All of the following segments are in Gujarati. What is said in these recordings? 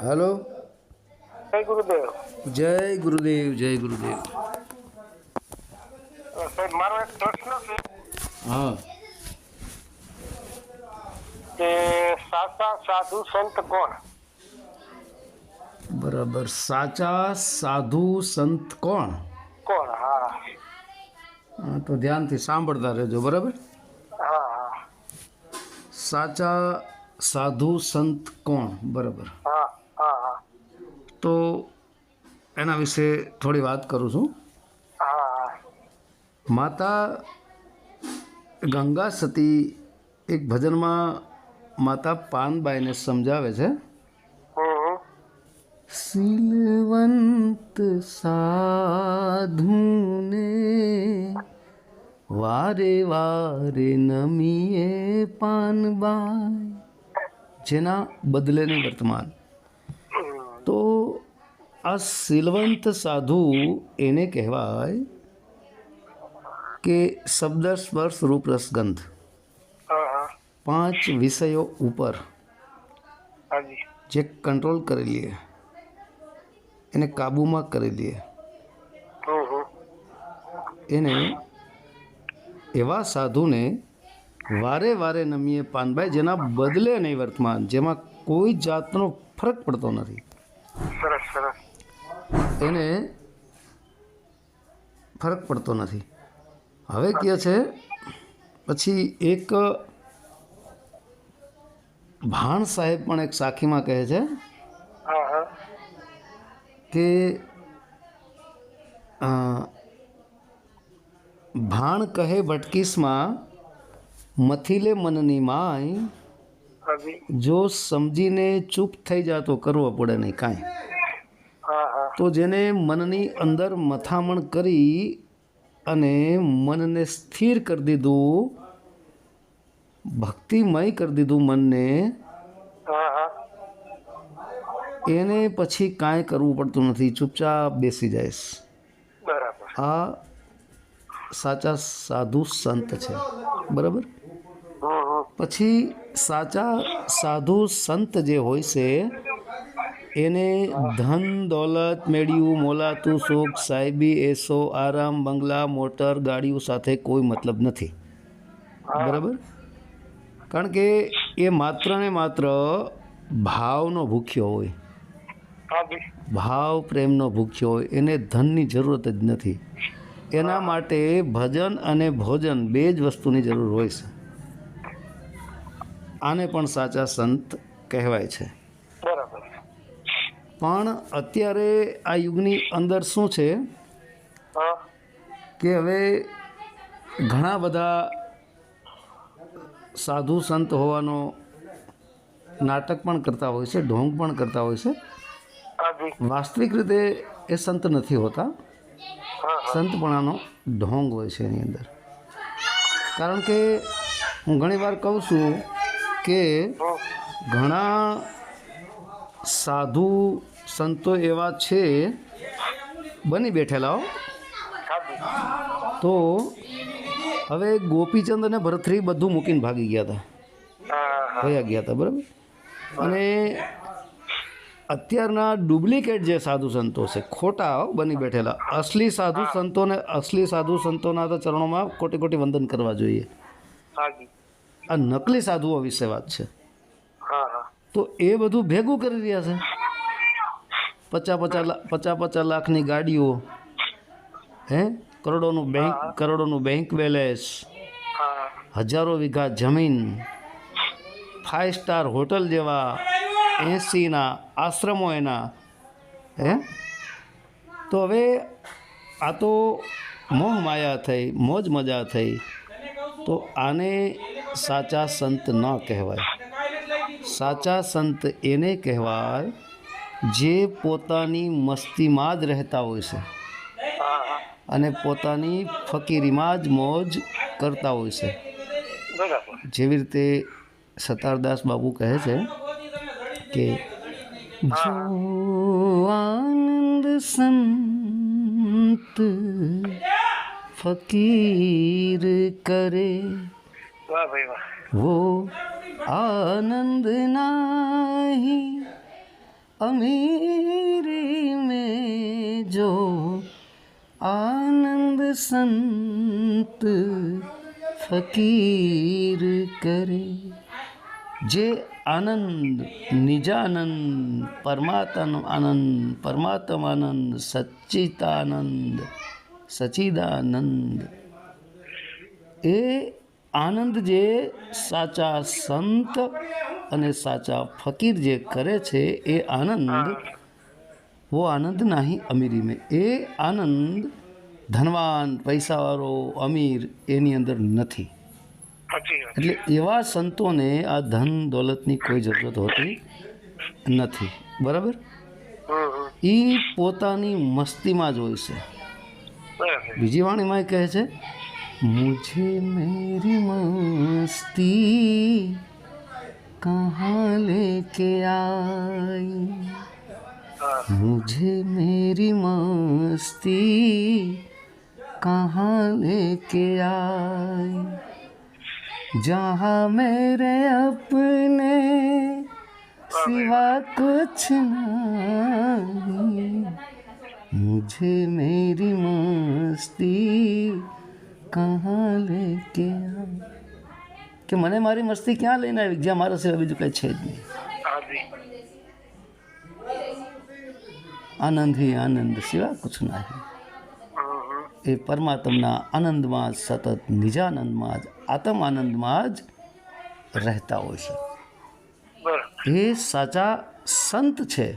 હેલો જય ગુરુદેવ જય ગુરુદેવ જય ગુરુદેવ સાહેબ મારો એક પ્રશ્ન છે હા કે સાચા સાધુ સંત કોણ બરાબર સાચા સાધુ સંત કોણ કોણ હા હા, તો ધ્યાનથી સાંભળતા રહેજો બરાબર હા હા સાચા સાધુ સંત કોણ? બરાબર. હા હા હા. તો એના વિશે થોડી વાત કરું છું. માતા ગંગા સતી એક ભજનમાં માતા પાનબાઈને સમજાવે છે. શીલવંત સાધુને વારે વારે નમીએ પાનબાઈ જેના બદલેને વર્તમાન. તો આ શીલવંત સાધુ એને કહેવાય કે શબ્દ સ્પર્શ રૂપ રસગંધ પાંચ વિષયો ઉપર જે કંટ્રોલ કરી લઈએ એને કાબૂમાં કરી લઈએ એને એવા સાધુને વારે વારે નમીએ પાનભાઈ જેના બદલે નહીં વર્તમાન જેમાં કોઈ જાતનો ફરક પડતો નથી. સરસ સરસ. એને ફરક પડતો નથી. હવે કહે છે પછી એક ભાણ સાહેબ પણ એક સાખીમાં કહે છે કે ભાણ કહે વટકીસમાં મથિલે મનની માય જો સમજીને ચૂપ થઈ જાય તો કરવો પડે નહીં કાંઈ. તો જેને મનની અંદર મથામણ કરી અને મનને સ્થિર કરી દીધું ભક્તિમય કરી દીધું મનને એને પછી કાંઈ કરવું પડતું નથી. ચૂપચાપ બેસી જાય બરાબર. આ સાચા સાધુ સંત છે. બરાબર? પછી સાચા સાધુ સંત જે હોય છે એને ધન દોલત મેળ્યું મોલાતું સુખ સાહેબી એસો આરામ બંગલા મોટર ગાડીઓ સાથે કોઈ મતલબ નથી. બરાબર? કારણ કે એ માત્ર ને માત્ર ભાવનો ભૂખ્યો હોય. ભાવ પ્રેમનો ભૂખ્યો હોય. એને ધનની જરૂરત જ નથી. એના માટે ભજન અને ભોજન બે જ વસ્તુની જરૂર હોય છે. આને પણ સાચા સંત કહેવાય છે. બરાબર. પણ અત્યારે આ યુગની અંદર શું છે? કે હવે ઘણા બધા સાધુ સંત હોવાનો નાટક પણ કરતા હોય છે ઢોંગ પણ કરતા હોય છે. વાસ્તવિક રીતે એ સંત નથી હોતા. સંતપણાનો ઢોંગ હોય છે એની અંદર. કારણ કે હું ઘણીવાર કહું છું કે ઘણા સાધુ સંતો એવા છે બની બેઠેલા હો. તો હવે ગોપીચંદ અને ભરતરી બધું મૂકીને ભાગી ગયા હતા હા ગયા હતા બરાબર? અને અત્યારના ડુપ્લિકેટ જે સાધુ સંતો છે ખોટા બની બેઠેલા. અસલી સાધુ સંતોને અસલી સાધુ સંતોના તો ચરણોમાં કોટી કોટી વંદન કરવા જોઈએ. આ નકલી સાધુઓ વિશે વાત છે. તો એ બધું ભેગું કરી રહ્યા છે. પચાસ પચાસ પચાસ પચાસ લાખની ગાડીઓ હે? કરોડોનું બેંક કરોડોનું બેંક બેલેન્સ હજારો વીઘા જમીન ફાઇવ સ્ટાર હોટલ જેવા એસીના આશ્રમો એના. હે? તો હવે આ તો મોહ માયા થઈ મોજ મજા થઈ. તો આને સાચા સંત ન કહેવાય. સાચા સંત એને કહેવાય જે પોતાની મસ્તીમાં જ રહેતા હોય છે. અને પોતાની ફકીરીમાં જ મોજ કરતા હોય છે. જેવી રીતે સતારદાસ બાબુ કહે છે કે જો આનંદ સંત ફકીર કરે વો આનંદ નાહી અમીરી મેં જો આનંદ સંત ફકીર કરે જે આનંદ, નિજાનંદ, પરમાત્મ આનંદ, પરમાત્માનંદ સચિતાનંદ સચિદાનંદ. એ આનંદ જે સાચા સંત અને સાચા ફકીર જે કરે છે, એ આનંદ વો આનંદ નહીં અમીરી મેં. એ આનંદ ધનવાન પૈસાવાળો અમીર એની અંદર નથી. એટલે એવા સંતોને આ ધન દોલતની કોઈ જરૂરત હોતી નથી. બરાબર? એ પોતાની મસ્તીમાં જ હોય છે. બીજી વાણીમાં કહે છે મુજે મેરી મસ્તી કહા લેકે આઈ? મુજે મેરી મસ્તી કહા લેકે આઈ? जहाँ मेरे अपने सिवा कुछ नहीं। मुझे मेरी मस्ती कहाँ लेके कि मने मारी मस्ती क्या लेना है? विज्ञा मारा से अभी जो कई छेद नहीं। हाँ आनंद ही आनंद सिवा कुछ नहीं એ પરમાત્માના આનંદમાં જ સતત નિજાનંદમાં જ આત્મ આનંદમાં જ રહેતા હોય છે. એ સાચા સંત છે.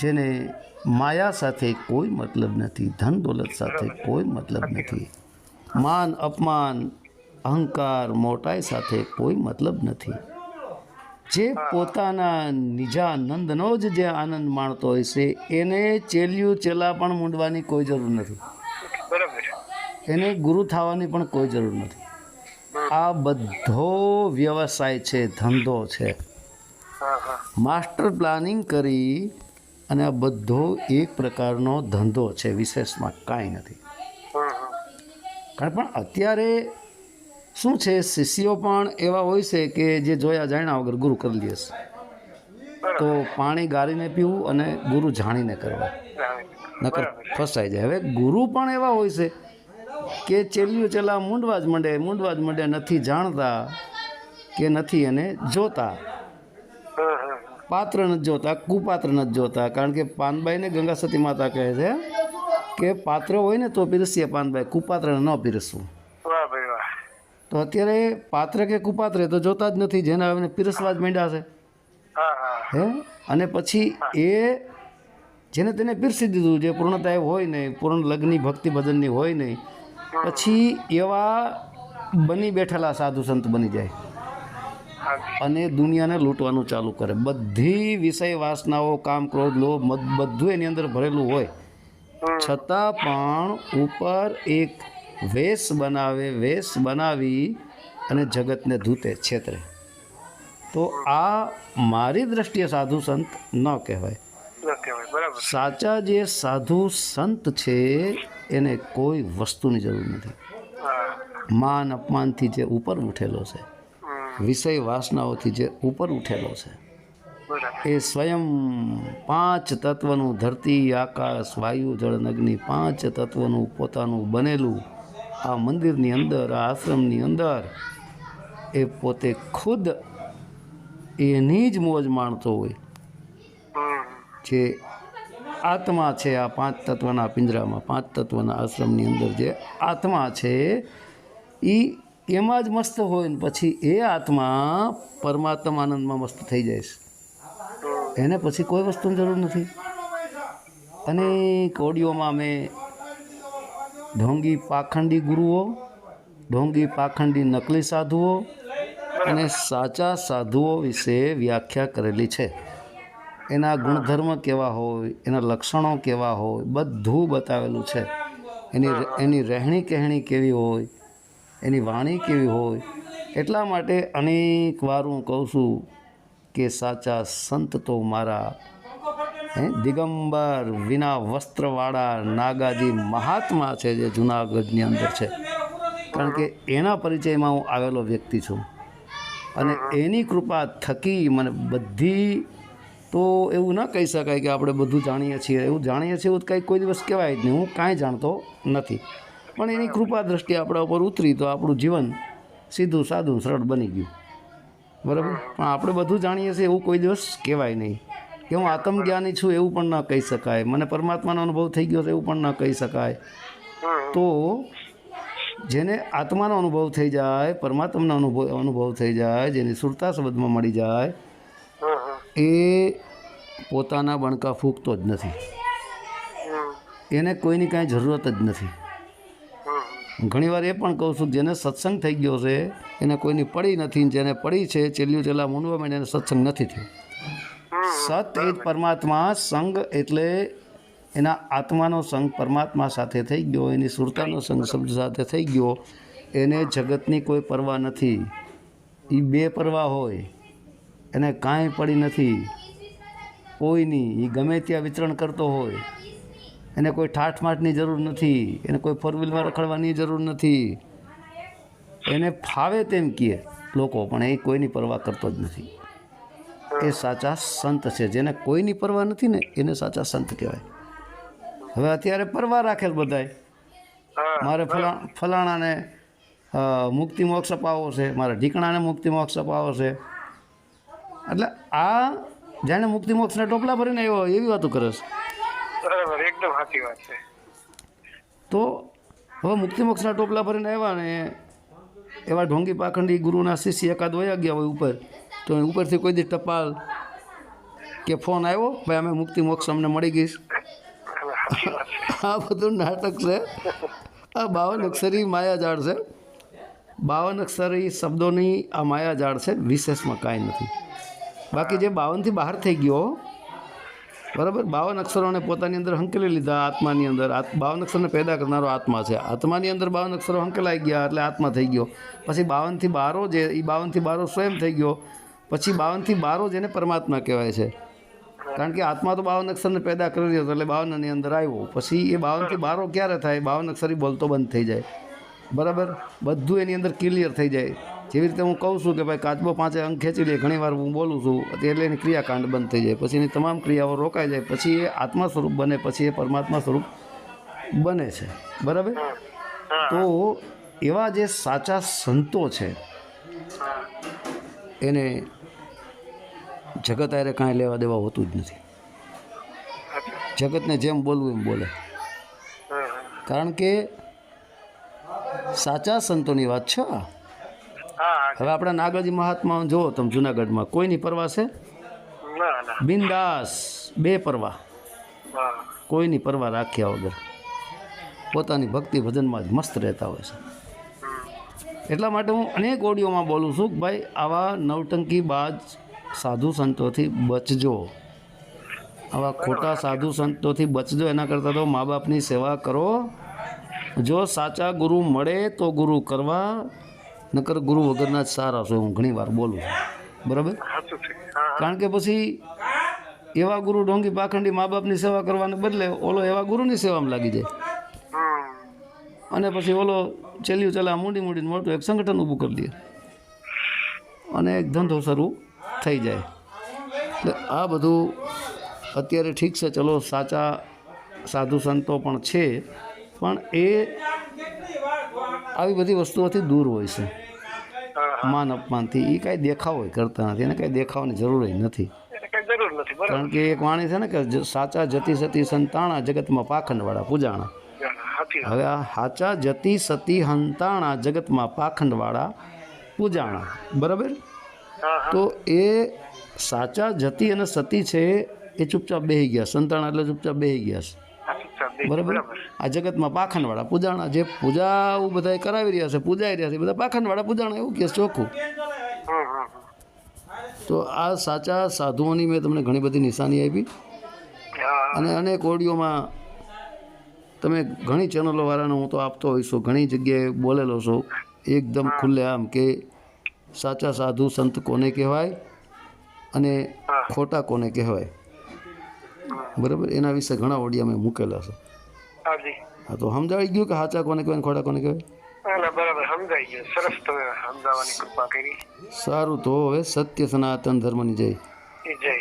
જેને માયા સાથે કોઈ મતલબ નથી ધન દોલત સાથે કોઈ મતલબ નથી. માન અપમાન અહંકાર મોટાઈ સાથે કોઈ મતલબ નથી. જે પોતાના નિજાનંદનો જ જે આનંદ માણતો હોય છે એને ચેલ્યું ચેલા પણ મૂંડવાની કોઈ જરૂર નથી. એને ગુરુ થવાની પણ કોઈ જરૂર નથી. આ બધો વ્યવસાય છે ધંધો છે. માસ્ટર પ્લાનિંગ કરી અને આ બધો એક પ્રકારનો ધંધો છે વિશેષમાં કાંઈ નથી. કારણ પણ અત્યારે શું છે શિષ્યો પણ એવા હોય છે કે જે જોયા જાણ્યા વગર ગુરુ કરી લે છે. તો પાણી ગાળીને પીવું અને ગુરુ જાણીને કરવા. નકર ફસાઈ જાય. હવે ગુરુ પણ એવા હોય છે કે ચેલ્યું ચેલા મૂંડવા જ મંડે મૂંડવા જ મંડે નથી જાણતા કે નથી એને જોતા. પાત્ર નથી જોતા કુપાત્ર નથી જોતા કારણ કે પાનબાઈને ગંગા સતી માતા કહે છે કે પાત્ર હોય ને તો પીરસીએ પાનબાઈ કુપાત્ર ન પીરસવું. તો અત્યારે પાત્ર કે કુપાત્ર એ તો જોતા જ નથી જેને હવે પીરસવા જ માંડ્યા છે. હે અને પછી એ જેને તેને પીરસી દીધું જે પૂર્ણતા હોય નહીં પૂર્ણ લગ્ન ભક્તિ ભજનની હોય નહીં પછી એવા બની બેઠેલા સાધુ સંત બની જાય. અને દુનિયાને લૂંટવાનું ચાલુ કરે. બધી વિષય વાસનાઓ કામ ક્રોધ લો બધું એની અંદર ભરેલું હોય. છતાં પણ ઉપર એક વેશ બનાવે વેશ બનાવી અને જગતને ધૂતે છેતરે. તો આ મારી દ્રષ્ટિએ સાધુ સંત ન કહેવાય. ન કહેવાય. બરાબર. સાચા જે સાધુ સંત છે એને કોઈ વસ્તુની જરૂર નથી. માન અપમાનથી જે ઉપર ઉઠેલો છે, વિષય વાસનાઓથી જે ઉપર ઉઠેલો છે, એ સ્વયં પાંચ તત્વનું ધરતી, આકાશ, વાયુ જળ અગ્નિ પાંચ તત્વનું પોતાનું બનેલું આ મંદિરની અંદર, આ આશ્રમની અંદર, એ પોતે ખુદ એની જ મોજ માણતો હોય. જે આત્મા છે આ પાંચ તત્વના પિંજરામાં, પાંચ તત્વના આશ્રમની અંદર જે આત્મા છે એ એમાં જ મસ્ત હોય ને પછી એ આત્મા પરમાત્મા આનંદમાં મસ્ત થઈ જાય છે. એને પછી કોઈ વસ્તુની જરૂર નથી. અને કોડીઓમાં મેં ઢોંગી પાખંડી ગુરુઓ, ઢોંગી પાખંડી નકલી સાધુઓ અને સાચા સાધુઓ વિશે વ્યાખ્યા કરેલી છે. એના ગુણધર્મ કેવા હોય, એના લક્ષણો કેવા હોય, બધું બતાવેલું છે. એની એની રહેણી કહેણી કેવી હોય, એની વાણી કેવી હોય, એટલા માટે અનેક વાર હું કહું છું કે સાચા સંત તો મારા, હે, દિગંબર વિના વસ્ત્રવાળા નાગાજી મહાત્મા છે જે જુનાગઢની અંદર છે. કારણ કે એના પરિચયમાં હું આવેલો વ્યક્તિ છું. અને એની કૃપા થકી મને બધી તો એવું ના કહી શકાય કે આપણે બધું જાણીએ છીએ. એવું જાણીએ છીએ એવું કંઈ કોઈ દિવસ કહેવાય જ નહીં. હું કાંઈ જાણતો નથી. પણ એની કૃપા દ્રષ્ટિ આપણા ઉપર ઉતરી તો આપણું જીવન સીધું સાદું સરળ બની ગયું. બરાબર? પણ આપણે બધું જાણીએ છીએ એવું કોઈ દિવસ કહેવાય નહીં. કે હું આત્મજ્ઞાની છું એવું પણ ન કહી શકાય. મને પરમાત્માનો અનુભવ થઈ ગયો છે એવું પણ ન કહી શકાય. તો જેને આત્માનો અનુભવ થઈ જાય, પરમાત્માનો અનુભવ અનુભવ થઈ જાય, જેની સુરતા શબ્દમાં મળી જાય એ પોતાના બણકા ફૂંકતો જ નથી. એને કોઈની કાંઈ જરૂરત જ નથી. ઘણીવાર એ પણ કહું છું જેને સત્સંગ થઈ ગયો છે એને કોઈની પડી નથી જેને પડી છે ચેલ્યું ચેલા મૂંડવા માંડે એને સત્સંગ નથી થયો. સત એ જ પરમાત્મા સંગ એટલે એના આત્માનો સંગ પરમાત્મા સાથે થઈ ગયો એની સુરતાનો સંગ શબ્દ સાથે થઈ ગયો. એને જગતની કોઈ પરવા નથી. એ બે પરવા હોય. એને કાંઈ પડી નથી. કોઈની એ ગમે ત્યાં વિચરણ કરતો હોય. એને કોઈ ઠાઠમાઠની જરૂર નથી. એને કોઈ ફોર વ્હીલમાં રખડવાની જરૂર નથી. એને ફાવે તેમ કહે લોકો પણ એ કોઈની પરવા કરતો જ નથી. એ સાચા સંત છે. જેને કોઈની પરવા નથી ને એને સાચા સંત કહેવાય. હવે અત્યારે પરવા રાખેલ બધાય. મારે ફલા ફલાણાને મુક્તિ મોક્ષ અપાવો છે. મારે ઢીકણાને મુક્તિ મોક્ષ અપાવો છે. એટલે આ જાણે મુક્તિ મોક્ષના ટોપલા ભરીને આવ્યો એવી વાતો કરે છે. બરાબર એકદમ સાચી વાત છે. તો હવે મુક્તિ મોક્ષના ટોપલા ભરીને આવ્યા ને એવા ઢોંગી પાખંડી ગુરુના શિષ્ય એકાદ વયા ગયા હોય ઉપર તો ઉપરથી કોઈ દી ટપાલ કે ફોન આવ્યો ભાઈ અમે મુક્તિ મોક્ષ અમને મળી ગઈશ આ બધું નાટક છે. આ બાવન અક્ષરી માયાજાળ છે. બાવન અક્ષરી શબ્દોની આ માયાજાળ છે વિશેષમાં કાંઈ નથી. બાકી જે બાવનથી બહાર થઈ ગયો, બરાબર? બાવન અક્ષરોને પોતાની અંદર હંકેલી લીધા આત્માની અંદર. બાવન અક્ષરને પેદા કરનારો આત્મા છે. આત્માની અંદર બાવન અક્ષરો હંકેલાઈ ગયા એટલે આત્મા થઈ ગયો. પછી બાવનથી બારો જે એ બાવનથી બારો સ્વયં થઈ ગયો. પછી બાવનથી બારો જેને પરમાત્મા કહેવાય છે. કારણ કે આત્મા તો બાવન અક્ષરને પેદા કરી રહ્યો હતો એટલે બાવનની અંદર આવ્યો. પછી એ બાવનથી બારો ક્યારે થાય? બાવન અક્ષર બોલતો બંધ થઈ જાય. બરાબર? બધું એની અંદર ક્લિયર થઈ જાય. જેવી રીતે હું કહું છું કે ભાઈ કાચબો પાંચે અંગ ખેંચી લે ઘણીવાર હું બોલું છું એટલે એની ક્રિયાકાંડ બંધ થઈ જાય. પછી એની તમામ ક્રિયાઓ રોકાઈ જાય પછી એ આત્મા સ્વરૂપ બને પછી એ પરમાત્મા સ્વરૂપ બને છે. બરાબર? તો એવા જે સાચા સંતો છે એને જગત આરે કાંઈ લેવા દેવા હોતું જ નથી. જગતને જેમ બોલવું એમ બોલે. કારણ કે સાચા સંતોની વાત છે હવે આપણા નાગરજી મહાત્મા જુઓ તમે જુનાગઢમાં કોઈની પરવા છે? બિંદાસ બે પરવા. કોઈની પરવા રાખ્યા વગર. પોતાની ભક્તિ ભજનમાં જ મસ્ત રહેતા હોય છે. એટલા માટે હું અનેક ઓડિયોમાં બોલું છું કે ભાઈ આવા નવટંકી બાજ સાધુ સંતોથી બચજો. આવા ખોટા સાધુ સંતોથી બચજો. એના કરતાં તો મા બાપની સેવા કરો. જો સાચા ગુરુ મળે તો ગુરુ કરવા. નકર ગુરુ વગરના જ સારા છો હું ઘણી વાર બોલું છું. બરાબર? કારણ કે પછી એવા ગુરુ ઢોંગી પાખંડી મા બાપની સેવા કરવાને બદલે ઓલો એવા ગુરુની સેવામાં લાગી જાય. અને પછી ઓલો ચેલ્યું ચલા મૂડી મૂડીને મોટું એક સંગઠન ઊભું કરી દે. અને એક ધંધો શરૂ થઈ જાય. એટલે આ બધું અત્યારે ઠીક છે ચલો સાચા સાધુ સંતો પણ છે પણ એ આવી બધી વસ્તુઓથી દૂર હોય છે. માન અપમાનથી એ કાંઈ દેખાવો કરતા નથી. એને કાંઈ દેખાવાની જરૂર નથી. કારણ કે એક વાણી છે ને કે સાચા જતી સતી સંતાણા જગતમાં પાખંડવાળા પૂજાણા. હવે આ સાચા જતી સતી હંતાણા જગતમાં પાખંડવાળા પૂજાણા. બરાબર? તો એ સાચા જતી અને સતી છે એ ચૂપચાપ બેહી ગયા. સંતાણા એટલે ચૂપચાપ બેહી ગયા છે. બરાબર? આ જગતમાં પાખંડવાળા પૂજાણા જે પૂજા બધા કરાવી રહ્યા છે પૂજાઈ રહ્યા છે બધા પાખંડવાળા પૂજાણા એવું કે ચોખ્ખું. તો આ સાચા સાધુઓની મેં તમને ઘણી બધી નિશાની આપી. અને અનેક ઓડિયોમાં તમે ઘણી ચેનલોવાળાને હું તો આપતો હોઈશ છું ઘણી જગ્યાએ બોલેલો છું એકદમ ખુલ્લે આમ કે સાચા સાધુ સંત કોને કહેવાય અને ખોટા કોને કહેવાય? બરાબર? એના વિશે ઘણા ઓડિયા મેં મૂકેલા છે. હા તો સમજાવી ગયું કે સાચા કોને કહેવાય ખોટા કોને કહેવાય? ના ના બરાબર સમજાઈ ગયું. સરસ તમે સમજાવવાની કૃપા કરી. સારું તો હવે સત્ય સનાતન ધર્મની જય. જય.